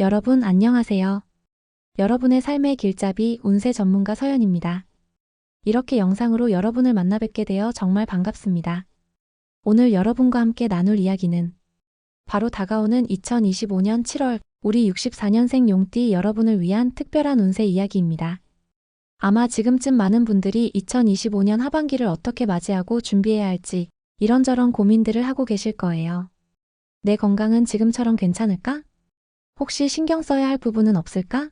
여러분 안녕하세요. 여러분의 삶의 길잡이 운세 전문가 서연입니다. 이렇게 영상으로 여러분을 만나 뵙게 되어 정말 반갑습니다. 오늘 여러분과 함께 나눌 이야기는 바로 다가오는 2025년 7월 우리 64년생 용띠 여러분을 위한 특별한 운세 이야기입니다. 아마 지금쯤 많은 분들이 2025년 하반기를 어떻게 맞이하고 준비해야 할지 이런저런 고민들을 하고 계실 거예요. 내 건강은 지금처럼 괜찮을까? 혹시 신경 써야 할 부분은 없을까?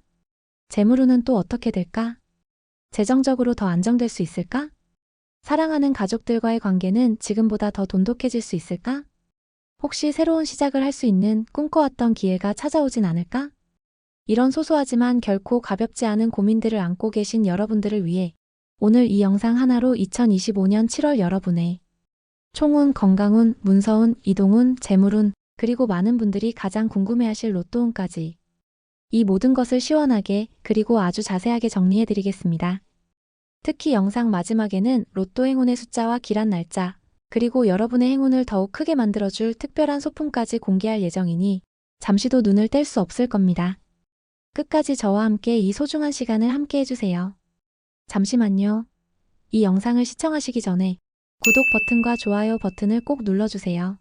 재물운은 또 어떻게 될까? 재정적으로 더 안정될 수 있을까? 사랑하는 가족들과의 관계는 지금보다 더 돈독해질 수 있을까? 혹시 새로운 시작을 할 수 있는 꿈꿔왔던 기회가 찾아오진 않을까? 이런 소소하지만 결코 가볍지 않은 고민들을 안고 계신 여러분들을 위해 오늘 이 영상 하나로 2025년 7월 여러분의 총운, 건강운, 문서운, 이동운, 재물운, 그리고 많은 분들이 가장 궁금해하실 로또운까지 이 모든 것을 시원하게 그리고 아주 자세하게 정리해 드리겠습니다. 특히 영상 마지막에는 로또 행운의 숫자와 길한 날짜, 그리고 여러분의 행운을 더욱 크게 만들어줄 특별한 소품까지 공개할 예정이니 잠시도 눈을 뗄 수 없을 겁니다. 끝까지 저와 함께 이 소중한 시간을 함께 해주세요. 잠시만요. 이 영상을 시청하시기 전에 구독 버튼과 좋아요 버튼을 꼭 눌러주세요.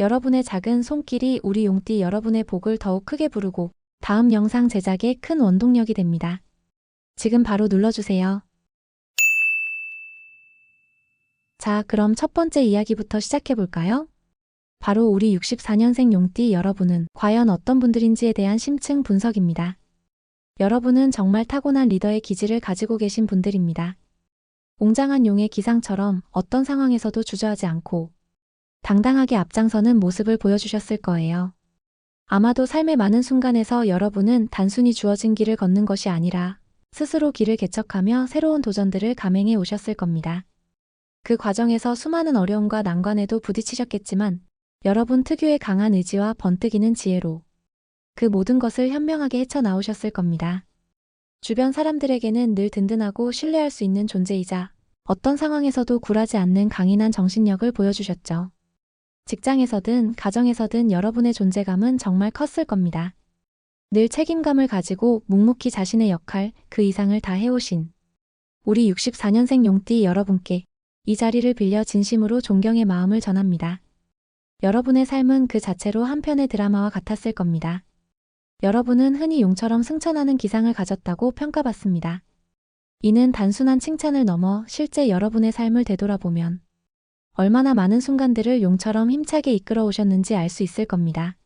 여러분의 작은 손길이 우리 용띠 여러분의 복을 더욱 크게 부르고 다음 영상 제작에 큰 원동력이 됩니다. 지금 바로 눌러주세요. 자, 그럼 첫 번째 이야기부터 시작해볼까요? 바로 우리 64년생 용띠 여러분은 과연 어떤 분들인지에 대한 심층 분석입니다. 여러분은 정말 타고난 리더의 기질을 가지고 계신 분들입니다. 웅장한 용의 기상처럼 어떤 상황에서도 주저하지 않고 당당하게 앞장서는 모습을 보여주셨을 거예요. 아마도 삶의 많은 순간에서 여러분은 단순히 주어진 길을 걷는 것이 아니라 스스로 길을 개척하며 새로운 도전들을 감행해 오셨을 겁니다. 그 과정에서 수많은 어려움과 난관에도 부딪히셨겠지만 여러분 특유의 강한 의지와 번뜩이는 지혜로 그 모든 것을 현명하게 헤쳐나오셨을 겁니다. 주변 사람들에게는 늘 든든하고 신뢰할 수 있는 존재이자 어떤 상황에서도 굴하지 않는 강인한 정신력을 보여주셨죠. 직장에서든 가정에서든 여러분의 존재감은 정말 컸을 겁니다. 늘 책임감을 가지고 묵묵히 자신의 역할, 그 이상을 다 해오신 우리 64년생 용띠 여러분께 이 자리를 빌려 진심으로 존경의 마음을 전합니다. 여러분의 삶은 그 자체로 한편의 드라마와 같았을 겁니다. 여러분은 흔히 용처럼 승천하는 기상을 가졌다고 평가받습니다. 이는 단순한 칭찬을 넘어 실제 여러분의 삶을 되돌아보면 얼마나 많은 순간들을 용처럼 힘차게 이끌어 오셨는지 알 수 있을 겁니다.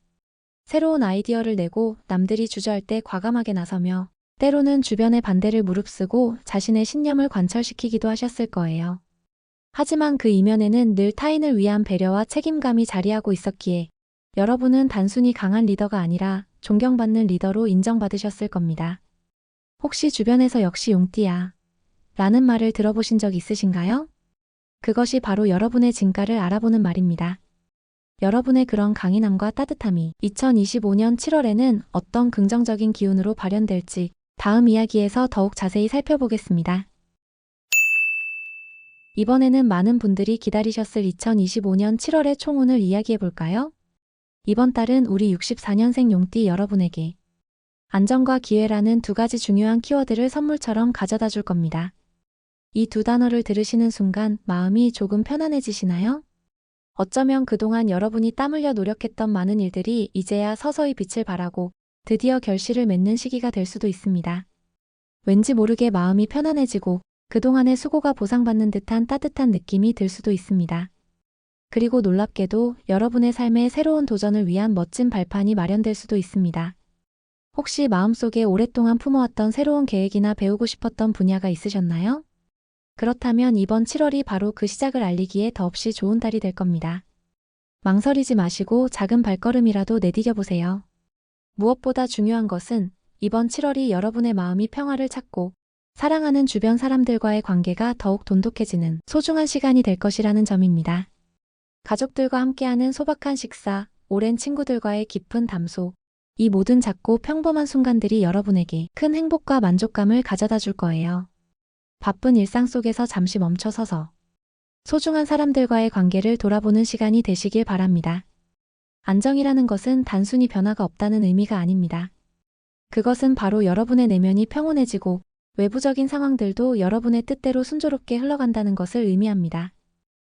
새로운 아이디어를 내고 남들이 주저할 때 과감하게 나서며 때로는 주변의 반대를 무릅쓰고 자신의 신념을 관철시키기도 하셨을 거예요. 하지만 그 이면에는 늘 타인을 위한 배려와 책임감이 자리하고 있었기에 여러분은 단순히 강한 리더가 아니라 존경받는 리더로 인정받으셨을 겁니다. 혹시 주변에서 역시 용띠야 라는 말을 들어보신 적 있으신가요? 그것이 바로 여러분의 진가를 알아보는 말입니다. 여러분의 그런 강인함과 따뜻함이 2025년 7월에는 어떤 긍정적인 기운으로 발현될지 다음 이야기에서 더욱 자세히 살펴보겠습니다. 이번에는 많은 분들이 기다리셨을 2025년 7월의 총운을 이야기해 볼까요? 이번 달은 우리 64년생 용띠 여러분에게 안정과 기회라는 두 가지 중요한 키워드를 선물처럼 가져다 줄 겁니다. 이 두 단어를 들으시는 순간 마음이 조금 편안해지시나요? 어쩌면 그동안 여러분이 땀 흘려 노력했던 많은 일들이 이제야 서서히 빛을 발하고 드디어 결실을 맺는 시기가 될 수도 있습니다. 왠지 모르게 마음이 편안해지고 그동안의 수고가 보상받는 듯한 따뜻한 느낌이 들 수도 있습니다. 그리고 놀랍게도 여러분의 삶에 새로운 도전을 위한 멋진 발판이 마련될 수도 있습니다. 혹시 마음속에 오랫동안 품어왔던 새로운 계획이나 배우고 싶었던 분야가 있으셨나요? 그렇다면 이번 7월이 바로 그 시작을 알리기에 더없이 좋은 달이 될 겁니다. 망설이지 마시고 작은 발걸음이라도 내디뎌 보세요. 무엇보다 중요한 것은 이번 7월이 여러분의 마음이 평화를 찾고 사랑하는 주변 사람들과의 관계가 더욱 돈독해지는 소중한 시간이 될 것이라는 점입니다. 가족들과 함께하는 소박한 식사, 오랜 친구들과의 깊은 담소, 이 모든 작고 평범한 순간들이 여러분에게 큰 행복과 만족감을 가져다 줄 거예요. 바쁜 일상 속에서 잠시 멈춰서서 소중한 사람들과의 관계를 돌아보는 시간이 되시길 바랍니다. 안정이라는 것은 단순히 변화가 없다는 의미가 아닙니다. 그것은 바로 여러분의 내면이 평온해지고 외부적인 상황들도 여러분의 뜻대로 순조롭게 흘러간다는 것을 의미합니다.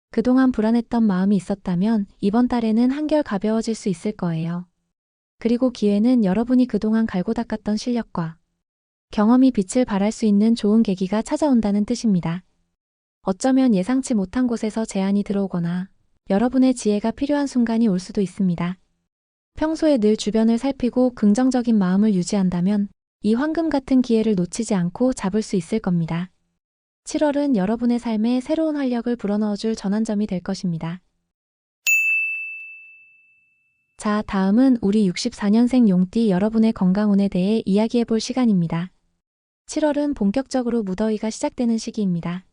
그동안 불안했던 마음이 있었다면 이번 달에는 한결 가벼워질 수 있을 거예요. 그리고 기회는 여러분이 그동안 갈고 닦았던 실력과 경험이 빛을 발할 수 있는 좋은 계기가 찾아온다는 뜻입니다. 어쩌면 예상치 못한 곳에서 제안이 들어오거나 여러분의 지혜가 필요한 순간이 올 수도 있습니다. 평소에 늘 주변을 살피고 긍정적인 마음을 유지한다면 이 황금 같은 기회를 놓치지 않고 잡을 수 있을 겁니다. 7월은 여러분의 삶에 새로운 활력을 불어넣어줄 전환점이 될 것입니다. 자, 다음은 우리 64년생 용띠 여러분의 건강운에 대해 이야기해 볼 시간입니다. 7월은 본격적으로 무더위가 시작되는 시기입니다.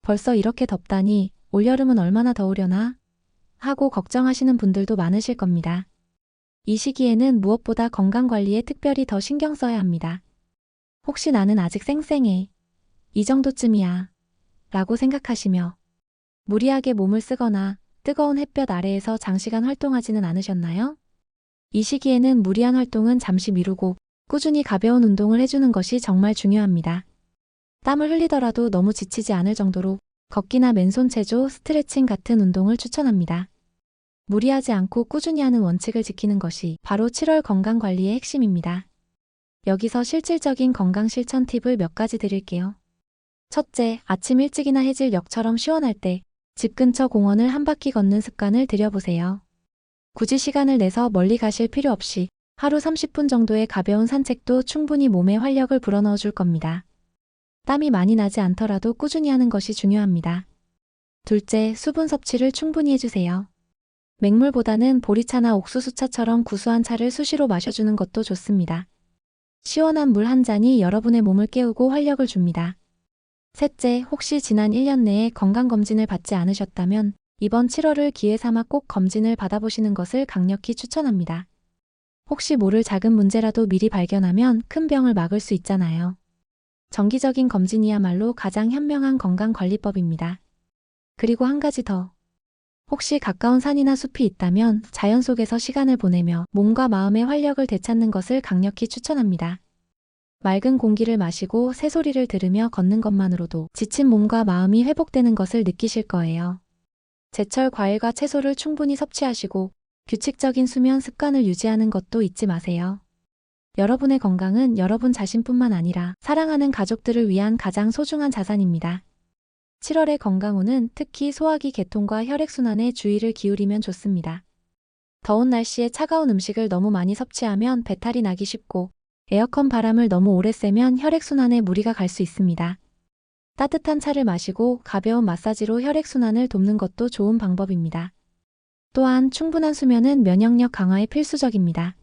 벌써 이렇게 덥다니 올여름은 얼마나 더우려나? 하고 걱정하시는 분들도 많으실 겁니다. 이 시기에는 무엇보다 건강 관리에 특별히 더 신경 써야 합니다. 혹시 나는 아직 쌩쌩해. 이 정도쯤이야. 라고 생각하시며 무리하게 몸을 쓰거나 뜨거운 햇볕 아래에서 장시간 활동하지는 않으셨나요? 이 시기에는 무리한 활동은 잠시 미루고 꾸준히 가벼운 운동을 해주는 것이 정말 중요합니다. 땀을 흘리더라도 너무 지치지 않을 정도로 걷기나 맨손 체조, 스트레칭 같은 운동을 추천합니다. 무리하지 않고 꾸준히 하는 원칙을 지키는 것이 바로 7월 건강 관리의 핵심입니다. 여기서 실질적인 건강 실천 팁을 몇 가지 드릴게요. 첫째, 아침 일찍이나 해질녘처럼 시원할 때 집 근처 공원을 한 바퀴 걷는 습관을 들여보세요. 굳이 시간을 내서 멀리 가실 필요 없이 하루 30분 정도의 가벼운 산책도 충분히 몸에 활력을 불어넣어 줄 겁니다. 땀이 많이 나지 않더라도 꾸준히 하는 것이 중요합니다. 둘째, 수분 섭취를 충분히 해주세요. 맹물보다는 보리차나 옥수수차처럼 구수한 차를 수시로 마셔주는 것도 좋습니다. 시원한 물 한 잔이 여러분의 몸을 깨우고 활력을 줍니다. 셋째, 혹시 지난 1년 내에 건강검진을 받지 않으셨다면 이번 7월을 기회 삼아 꼭 검진을 받아보시는 것을 강력히 추천합니다. 혹시 모를 작은 문제라도 미리 발견하면 큰 병을 막을 수 있잖아요. 정기적인 검진이야말로 가장 현명한 건강관리법입니다. 그리고 한 가지 더. 혹시 가까운 산이나 숲이 있다면 자연 속에서 시간을 보내며 몸과 마음의 활력을 되찾는 것을 강력히 추천합니다. 맑은 공기를 마시고 새소리를 들으며 걷는 것만으로도 지친 몸과 마음이 회복되는 것을 느끼실 거예요. 제철 과일과 채소를 충분히 섭취하시고 규칙적인 수면 습관을 유지하는 것도 잊지 마세요. 여러분의 건강은 여러분 자신뿐만 아니라 사랑하는 가족들을 위한 가장 소중한 자산입니다. 7월의 건강운은 특히 소화기 개통과 혈액순환에 주의를 기울이면 좋습니다. 더운 날씨에 차가운 음식을 너무 많이 섭취하면 배탈이 나기 쉽고 에어컨 바람을 너무 오래 쐬면 혈액순환에 무리가 갈 수 있습니다. 따뜻한 차를 마시고 가벼운 마사지로 혈액순환을 돕는 것도 좋은 방법입니다. 또한 충분한 수면은 면역력 강화에 필수적입니다.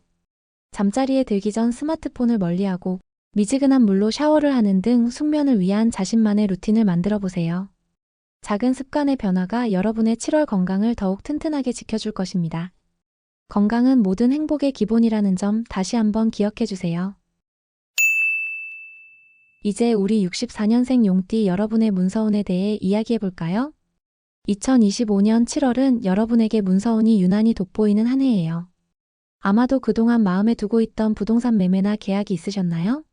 잠자리에 들기 전 스마트폰을 멀리하고 미지근한 물로 샤워를 하는 등 숙면을 위한 자신만의 루틴을 만들어 보세요. 작은 습관의 변화가 여러분의 7월 건강을 더욱 튼튼하게 지켜줄 것입니다. 건강은 모든 행복의 기본이라는 점 다시 한번 기억해 주세요. 이제 우리 64년생 용띠 여러분의 문서운에 대해 이야기해 볼까요? 2025년 7월은 여러분에게 문서운이 유난히 돋보이는 한 해예요. 아마도 그동안 마음에 두고 있던 부동산 매매나 계약이 있으셨나요?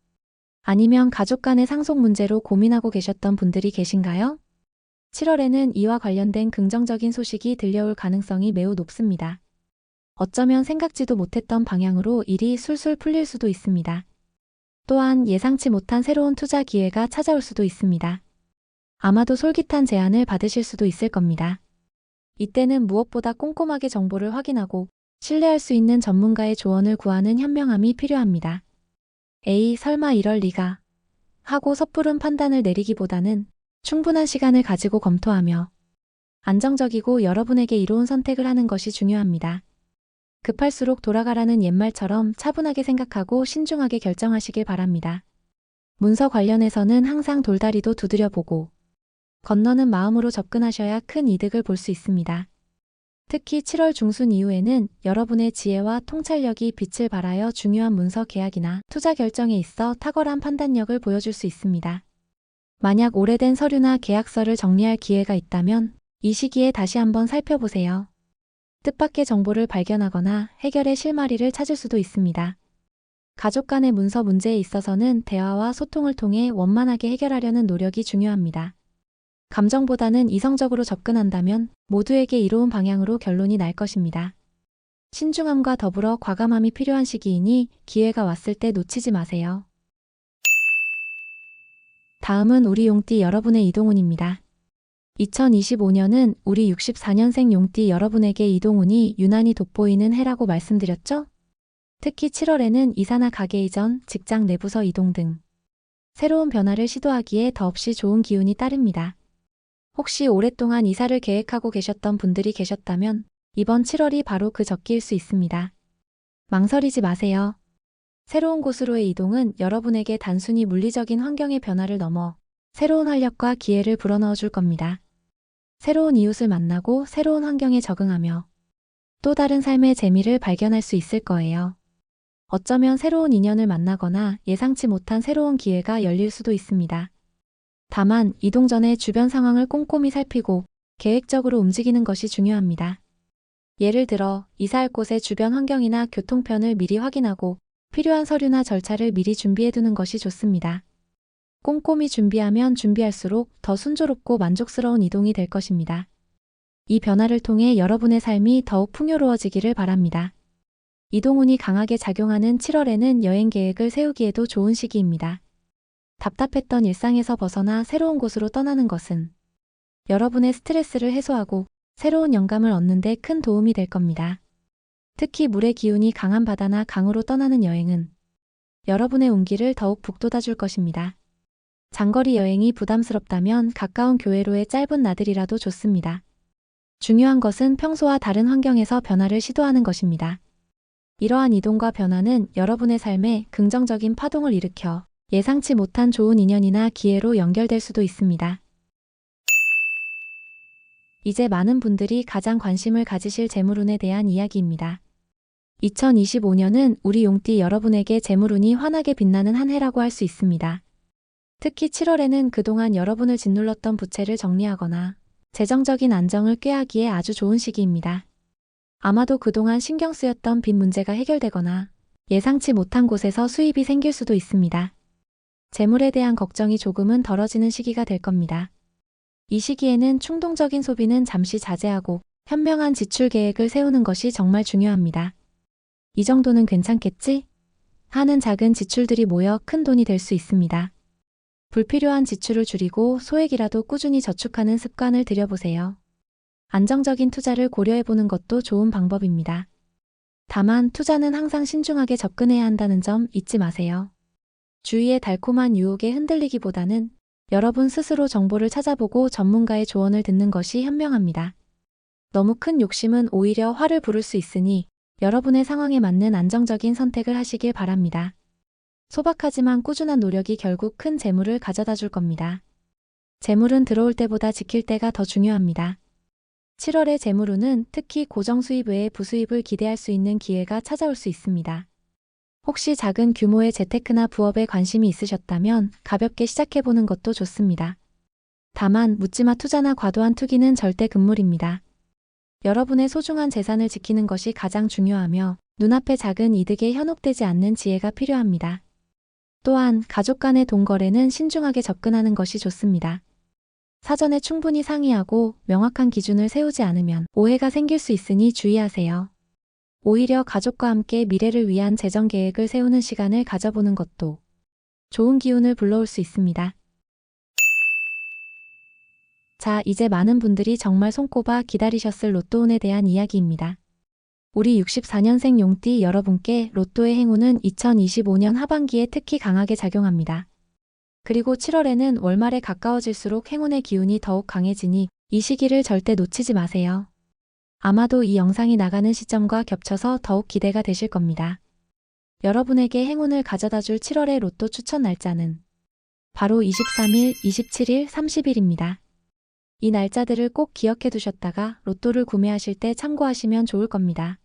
아니면 가족 간의 상속 문제로 고민하고 계셨던 분들이 계신가요? 7월에는 이와 관련된 긍정적인 소식이 들려올 가능성이 매우 높습니다. 어쩌면 생각지도 못했던 방향으로 일이 술술 풀릴 수도 있습니다. 또한 예상치 못한 새로운 투자 기회가 찾아올 수도 있습니다. 아마도 솔깃한 제안을 받으실 수도 있을 겁니다. 이때는 무엇보다 꼼꼼하게 정보를 확인하고 신뢰할 수 있는 전문가의 조언을 구하는 현명함이 필요합니다. 에이, 설마 이럴 리가. 하고 섣부른 판단을 내리기보다는 충분한 시간을 가지고 검토하며 안정적이고 여러분에게 이로운 선택을 하는 것이 중요합니다. 급할수록 돌아가라는 옛말처럼 차분하게 생각하고 신중하게 결정하시길 바랍니다. 문서 관련해서는 항상 돌다리도 두드려보고 건너는 마음으로 접근하셔야 큰 이득을 볼 수 있습니다. 특히 7월 중순 이후에는 여러분의 지혜와 통찰력이 빛을 발하여 중요한 문서 계약이나 투자 결정에 있어 탁월한 판단력을 보여줄 수 있습니다. 만약 오래된 서류나 계약서를 정리할 기회가 있다면 이 시기에 다시 한번 살펴보세요. 뜻밖의 정보를 발견하거나 해결의 실마리를 찾을 수도 있습니다. 가족 간의 문서 문제에 있어서는 대화와 소통을 통해 원만하게 해결하려는 노력이 중요합니다. 감정보다는 이성적으로 접근한다면 모두에게 이로운 방향으로 결론이 날 것입니다. 신중함과 더불어 과감함이 필요한 시기이니 기회가 왔을 때 놓치지 마세요. 다음은 우리 용띠 여러분의 이동운입니다. 2025년은 우리 64년생 용띠 여러분에게 이동운이 유난히 돋보이는 해라고 말씀드렸죠? 특히 7월에는 이사나 가게 이전, 직장 내부서 이동 등 새로운 변화를 시도하기에 더없이 좋은 기운이 따릅니다. 혹시 오랫동안 이사를 계획하고 계셨던 분들이 계셨다면 이번 7월이 바로 그 적기일 수 있습니다. 망설이지 마세요. 새로운 곳으로의 이동은 여러분에게 단순히 물리적인 환경의 변화를 넘어 새로운 활력과 기회를 불어넣어 줄 겁니다. 새로운 이웃을 만나고 새로운 환경에 적응하며 또 다른 삶의 재미를 발견할 수 있을 거예요. 어쩌면 새로운 인연을 만나거나 예상치 못한 새로운 기회가 열릴 수도 있습니다. 다만 이동 전에 주변 상황을 꼼꼼히 살피고 계획적으로 움직이는 것이 중요합니다. 예를 들어 이사할 곳의 주변 환경이나 교통편을 미리 확인하고 필요한 서류나 절차를 미리 준비해 두는 것이 좋습니다. 꼼꼼히 준비하면 준비할수록 더 순조롭고 만족스러운 이동이 될 것입니다. 이 변화를 통해 여러분의 삶이 더욱 풍요로워지기를 바랍니다. 이동운이 강하게 작용하는 7월에는 여행 계획을 세우기에도 좋은 시기입니다. 답답했던 일상에서 벗어나 새로운 곳으로 떠나는 것은 여러분의 스트레스를 해소하고 새로운 영감을 얻는 데 큰 도움이 될 겁니다. 특히 물의 기운이 강한 바다나 강으로 떠나는 여행은 여러분의 운기를 더욱 북돋아 줄 것입니다. 장거리 여행이 부담스럽다면 가까운 교회로의 짧은 나들이라도 좋습니다. 중요한 것은 평소와 다른 환경에서 변화를 시도하는 것입니다. 이러한 이동과 변화는 여러분의 삶에 긍정적인 파동을 일으켜 예상치 못한 좋은 인연이나 기회로 연결될 수도 있습니다. 이제 많은 분들이 가장 관심을 가지실 재물운에 대한 이야기입니다. 2025년은 우리 용띠 여러분에게 재물운이 환하게 빛나는 한 해라고 할 수 있습니다. 특히 7월에는 그동안 여러분을 짓눌렀던 부채를 정리하거나 재정적인 안정을 꾀하기에 아주 좋은 시기입니다. 아마도 그동안 신경 쓰였던 빚 문제가 해결되거나 예상치 못한 곳에서 수입이 생길 수도 있습니다. 재물에 대한 걱정이 조금은 덜어지는 시기가 될 겁니다. 이 시기에는 충동적인 소비는 잠시 자제하고 현명한 지출 계획을 세우는 것이 정말 중요합니다. 이 정도는 괜찮겠지? 하는 작은 지출들이 모여 큰 돈이 될 수 있습니다. 불필요한 지출을 줄이고 소액이라도 꾸준히 저축하는 습관을 들여보세요. 안정적인 투자를 고려해보는 것도 좋은 방법입니다. 다만 투자는 항상 신중하게 접근해야 한다는 점 잊지 마세요. 주위의 달콤한 유혹에 흔들리기보다는 여러분 스스로 정보를 찾아보고 전문가의 조언을 듣는 것이 현명합니다. 너무 큰 욕심은 오히려 화를 부를 수 있으니 여러분의 상황에 맞는 안정적인 선택을 하시길 바랍니다. 소박하지만 꾸준한 노력이 결국 큰 재물을 가져다 줄 겁니다. 재물은 들어올 때보다 지킬 때가 더 중요합니다. 7월의 재물운은 특히 고정 수입 외에 부수입을 기대할 수 있는 기회가 찾아올 수 있습니다. 혹시 작은 규모의 재테크나 부업에 관심이 있으셨다면 가볍게 시작해보는 것도 좋습니다. 다만 묻지마 투자나 과도한 투기는 절대 금물입니다. 여러분의 소중한 재산을 지키는 것이 가장 중요하며 눈앞의 작은 이득에 현혹되지 않는 지혜가 필요합니다. 또한 가족 간의 돈 거래는 신중하게 접근하는 것이 좋습니다. 사전에 충분히 상의하고 명확한 기준을 세우지 않으면 오해가 생길 수 있으니 주의하세요. 오히려 가족과 함께 미래를 위한 재정 계획을 세우는 시간을 가져보는 것도 좋은 기운을 불러올 수 있습니다. 자, 이제 많은 분들이 정말 손꼽아 기다리셨을 로또운에 대한 이야기입니다. 우리 64년생 용띠 여러분께 로또의 행운은 2025년 하반기에 특히 강하게 작용합니다. 그리고 7월에는 월말에 가까워질수록 행운의 기운이 더욱 강해지니 이 시기를 절대 놓치지 마세요. 아마도 이 영상이 나가는 시점과 겹쳐서 더욱 기대가 되실 겁니다. 여러분에게 행운을 가져다 줄 7월의 로또 추천 날짜는 바로 23일, 27일, 30일입니다. 이 날짜들을 꼭 기억해 두셨다가 로또를 구매하실 때 참고하시면 좋을 겁니다.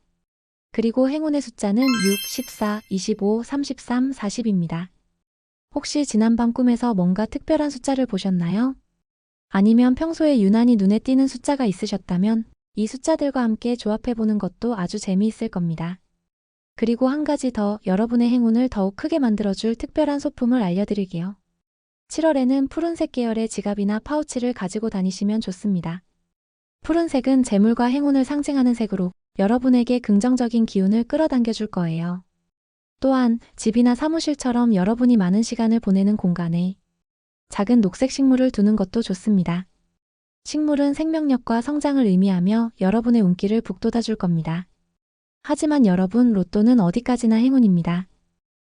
그리고 행운의 숫자는 6, 14, 25, 33, 40입니다. 혹시 지난밤 꿈에서 뭔가 특별한 숫자를 보셨나요? 아니면 평소에 유난히 눈에 띄는 숫자가 있으셨다면 이 숫자들과 함께 조합해보는 것도 아주 재미있을 겁니다. 그리고 한 가지 더 여러분의 행운을 더욱 크게 만들어줄 특별한 소품을 알려드릴게요. 7월에는 푸른색 계열의 지갑이나 파우치를 가지고 다니시면 좋습니다. 푸른색은 재물과 행운을 상징하는 색으로 여러분에게 긍정적인 기운을 끌어당겨 줄 거예요. 또한 집이나 사무실처럼 여러분이 많은 시간을 보내는 공간에 작은 녹색 식물을 두는 것도 좋습니다. 식물은 생명력과 성장을 의미하며 여러분의 운기를 북돋아 줄 겁니다. 하지만 여러분 로또는 어디까지나 행운입니다.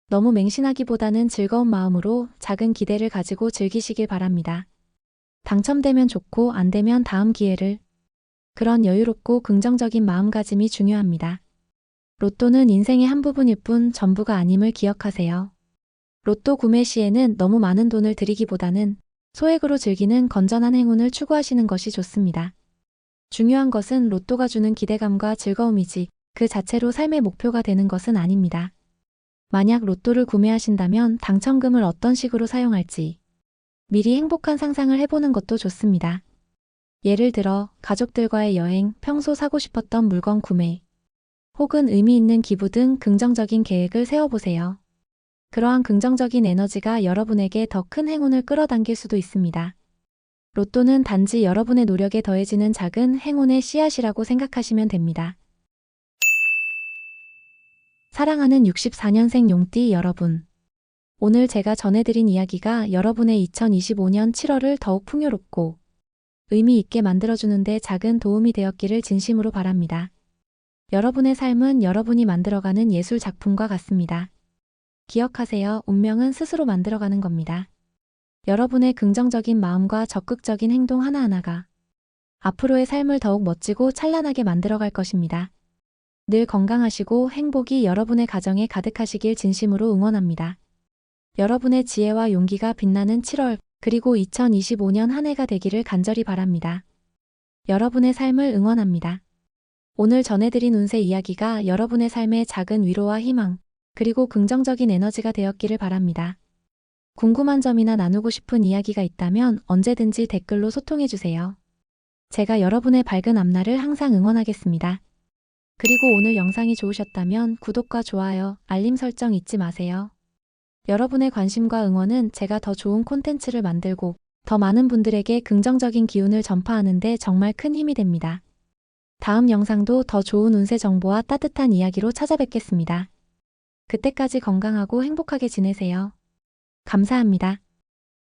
너무 맹신하기보다는 즐거운 마음으로 작은 기대를 가지고 즐기시길 바랍니다. 당첨되면 좋고 안 되면 다음 기회를 그런 여유롭고 긍정적인 마음가짐이 중요합니다. 로또는 인생의 한 부분일 뿐 전부가 아님을 기억하세요. 로또 구매 시에는 너무 많은 돈을 들이기보다는 소액으로 즐기는 건전한 행운을 추구하시는 것이 좋습니다. 중요한 것은 로또가 주는 기대감과 즐거움이지 그 자체로 삶의 목표가 되는 것은 아닙니다. 만약 로또를 구매하신다면 당첨금을 어떤 식으로 사용할지 미리 행복한 상상을 해보는 것도 좋습니다. 예를 들어 가족들과의 여행, 평소 사고 싶었던 물건 구매, 혹은 의미 있는 기부 등 긍정적인 계획을 세워보세요. 그러한 긍정적인 에너지가 여러분에게 더 큰 행운을 끌어당길 수도 있습니다. 로또는 단지 여러분의 노력에 더해지는 작은 행운의 씨앗이라고 생각하시면 됩니다. 사랑하는 64년생 용띠 여러분. 오늘 제가 전해드린 이야기가 여러분의 2025년 7월을 더욱 풍요롭고 의미 있게 만들어주는데 작은 도움이 되었기를 진심으로 바랍니다. 여러분의 삶은 여러분이 만들어가는 예술 작품과 같습니다. 기억하세요. 운명은 스스로 만들어가는 겁니다. 여러분의 긍정적인 마음과 적극적인 행동 하나하나가 앞으로의 삶을 더욱 멋지고 찬란하게 만들어갈 것입니다. 늘 건강하시고 행복이 여러분의 가정에 가득하시길 진심으로 응원합니다. 여러분의 지혜와 용기가 빛나는 7월 그리고 2025년 한 해가 되기를 간절히 바랍니다. 여러분의 삶을 응원합니다. 오늘 전해드린 운세 이야기가 여러분의 삶에 작은 위로와 희망, 그리고 긍정적인 에너지가 되었기를 바랍니다. 궁금한 점이나 나누고 싶은 이야기가 있다면 언제든지 댓글로 소통해주세요. 제가 여러분의 밝은 앞날을 항상 응원하겠습니다. 그리고 오늘 영상이 좋으셨다면 구독과 좋아요, 알림 설정 잊지 마세요. 여러분의 관심과 응원은 제가 더 좋은 콘텐츠를 만들고 더 많은 분들에게 긍정적인 기운을 전파하는데 정말 큰 힘이 됩니다. 다음 영상도 더 좋은 운세 정보와 따뜻한 이야기로 찾아뵙겠습니다. 그때까지 건강하고 행복하게 지내세요. 감사합니다.